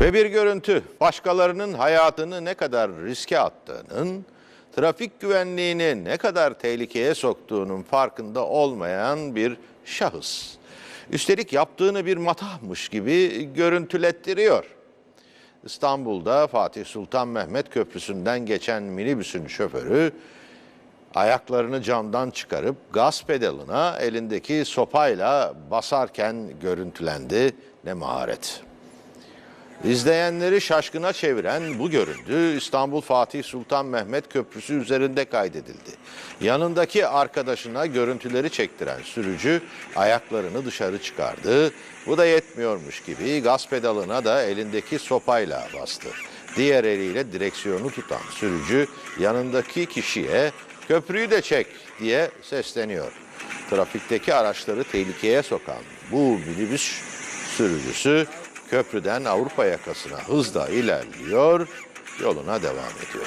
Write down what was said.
Ve bir görüntü başkalarının hayatını ne kadar riske attığının, trafik güvenliğini ne kadar tehlikeye soktuğunun farkında olmayan bir şahıs. Üstelik yaptığını bir matahmış gibi görüntülettiriyor. İstanbul'da Fatih Sultan Mehmet Köprüsü'nden geçen minibüsün şoförü ayaklarını camdan çıkarıp gaz pedalına elindeki sopayla basarken görüntülendi. Ne maharet. İzleyenleri şaşkına çeviren bu görüntü İstanbul Fatih Sultan Mehmet Köprüsü üzerinde kaydedildi. Yanındaki arkadaşına görüntüleri çektiren sürücü ayaklarını dışarı çıkardı. Bu da yetmiyormuş gibi gaz pedalına da elindeki sopayla bastı. Diğer eliyle direksiyonu tutan sürücü yanındaki kişiye köprüyü de çek diye sesleniyor. Trafikteki araçları tehlikeye sokan bu minibüs sürücüsü köprüden Avrupa yakasına hızla ilerliyor, yoluna devam ediyor.